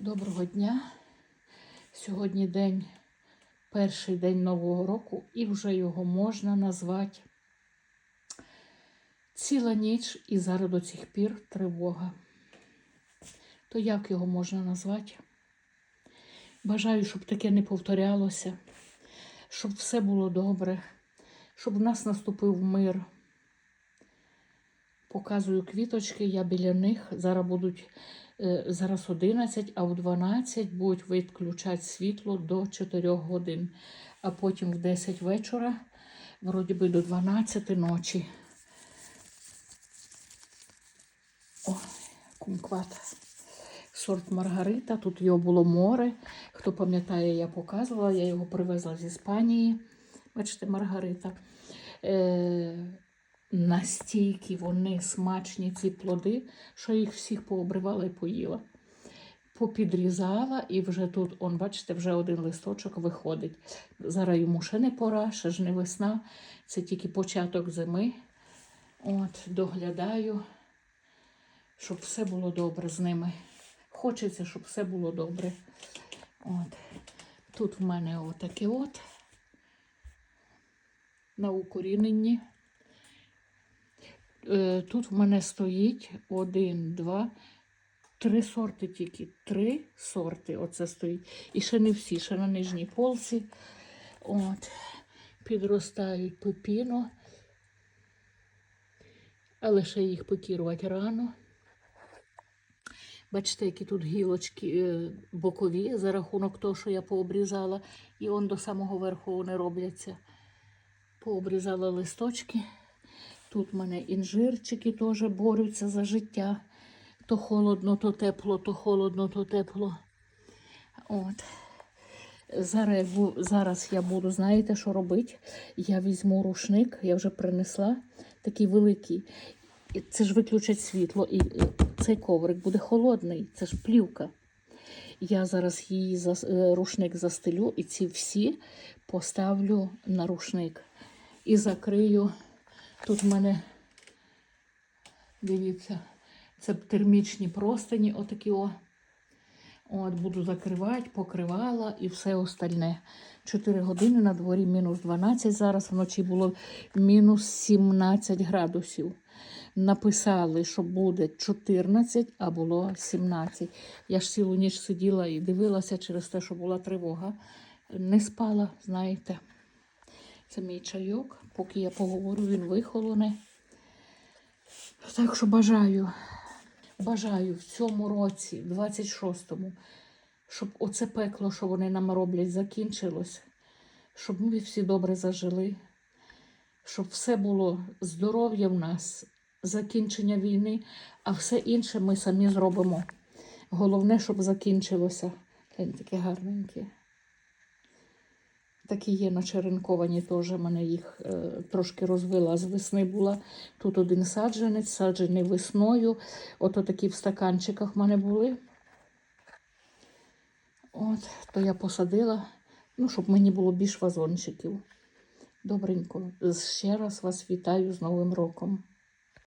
Доброго дня. Сьогодні день, перший день Нового року, і вже його можна назвати ціла ніч і зараз до цих пір тривога. То як його можна назвати? Бажаю, щоб таке не повторялося, щоб все було добре, щоб в нас наступив мир. Показую квіточки, я біля них. Зараз будуть зараз 11, а в 12 будуть відключати світло до 4 годин, а потім в 10 вечора, вроді би до 12 ночі. О, кумкват. Сорт Маргарита. Тут його було море. Хто пам'ятає, я показувала, я його привезла з Іспанії. Бачите, Маргарита. Е, настільки вони смачні, ці плоди, що їх всіх пообривала і поїла. Попідрізала, і вже тут, он, бачите, вже один листочок виходить. Зараз йому ще не пора, ще ж не весна, це тільки початок зими. От, доглядаю, щоб все було добре з ними. Хочеться, щоб все було добре. От. Тут в мене отаке от на укоріненні. Е, Тут в мене стоїть один, два, три сорти тільки. Три сорти. Оце стоїть. І ще не всі, ще на нижній полці. От. Підростають пепіно. Але ще їх покірувати рано. Бачите, які тут гілочки е, бокові за рахунок того, що я пообрізала. І он до самого верху вони робляться. Пообрізала листочки. Тут в мене інжирчики теж борються за життя. То холодно, то тепло, то холодно, то тепло. От. Зараз, зараз я буду, знаєте, що робити? Я візьму рушник, я вже принесла такий великий. Це ж виключать світло, і і цей коврик буде холодний, це ж плівка. Я зараз її е, рушник застелю і ці всі поставлю на рушник і закрию. Тут в мене, дивіться, це термічні простині, отакі о. От, буду закривати, покривала і все остальне. 4 години на дворі мінус 12. Зараз вночі було мінус 17 градусів. Написали, що буде 14, а було 17. Я ж цілу ніч сиділа і дивилася через те, що була тривога. Не спала, знаєте. Це мій чайок. Поки я поговорю, він вихолоне. Так що бажаю, бажаю в цьому році, 26-му, щоб оце пекло, що вони нам роблять, закінчилось, щоб ми всі добре зажили, щоб все було здоров'я в нас, закінчення війни, а все інше ми самі зробимо. Головне, щоб закінчилося. Таке гарненьке. Такі є начеренковані теж. Мене їх е, трошки розвила з весни була. Тут один саджанець, саджений весною. Ото такі в стаканчиках в мене були. От, то я посадила, ну, щоб мені було більш вазончиків. Добренько. Ще раз вас вітаю з Новим роком.